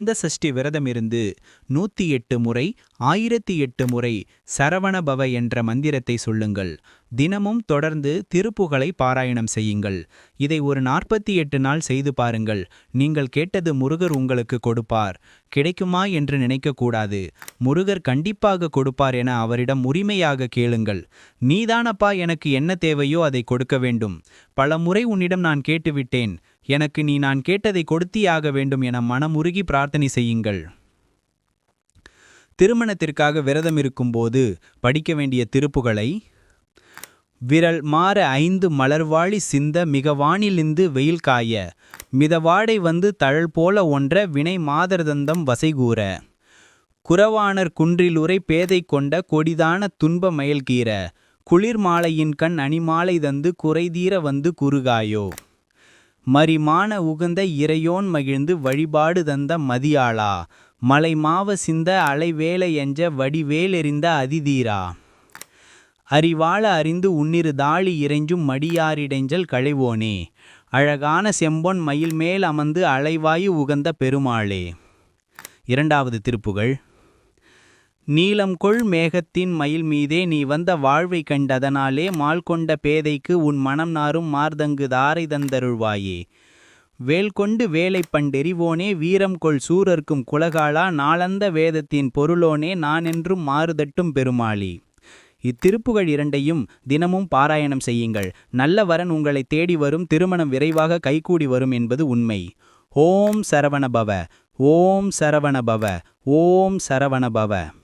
இந்த சஷ்டி விரதமிருந்து நூத்தி எட்டு முறை ஆயிரத்தி எட்டு முறை சரவணபவ என்ற மந்திரத்தை சொல்லுங்கள். தினமும் தொடர்ந்து திருப்புகளை பாராயணம் செய்யுங்கள். இதை ஒரு நாற்பத்தி எட்டு நாள் செய்து பாருங்கள். நீங்கள் கேட்டது முருகர் உங்களுக்கு கொடுப்பார். கிடைக்குமா என்று நினைக்கக்கூடாது முருகர் கண்டிப்பாக கொடுப்பார் என அவரிடம் உரிமையாக கேளுங்கள். நீதானப்பா எனக்கு என்ன தேவையோ அதை கொடுக்க வேண்டும். பல முறை உன்னிடம் நான் கேட்டுவிட்டேன். எனக்கு நீ நான் கேட்டதை கொடுத்தியாக வேண்டும் என மனமுருகி பிரார்த்தனை செய்யுங்கள். திருமணத்திற்காக விரதம் இருக்கும்போது படிக்க வேண்டிய திருப்புகளை விரல் மாற ஐந்து மலர்வாழி சிந்த மிக வானிலிந்து வெயில் காய மிதவாடை வந்து தழல் போல ஒன்ற வினை மாதர்தந்தம் வசைகூற குறவானர் குன்றிலுரை பேதை கொண்ட கொடிதான துன்ப மயல்கீர குளிர் மாலையின் கண் அணிமாலை தந்து குறைதீர வந்து குறுகாயோ. மரிமான உகந்த இறையோன் மகிழ்ந்து வழிபாடு தந்த மதியாளா மலை மாவ சிந்த அலைவேலை எஞ்ச வடிவேலெறிந்த அதிதீரா. அறிவாள அறிந்து உன்னிரு தாளி இறைஞ்சும் மடியாரிடைஞ்சல் களைவோனே அழகான செம்பொன் மயில் மேல் அமர்ந்து அலைவாயு உகந்த பெருமாளே. இரண்டாவது திருப்புகள் நீலம் கொள் மேகத்தின் மயில் மீதே நீ வந்த வாழ்வை கண்டதனாலே மால்கொண்ட பேதைக்கு உன் மனம் நாரும் மார்தங்கு தாரை தந்தருள்வாயே. வேல் கொண்டு வேலை பண்டெறிவோனே வீரம் கொள் சூரர்க்கும் குலகாலா நாளந்த வேதத்தின் பொருளோனே நான் என்றும் மாறுதட்டும் பெருமாளி. இத்திருப்புகள் இரண்டையும் தினமும் பாராயணம் செய்யுங்கள். நல்ல வரன் உங்களை தேடி வரும் திருமணம் விரைவாக கைகூடி வரும் என்பது உண்மை. ஓம் சரவணபவ ஓம் சரவணபவ ஓம் சரவணபவ.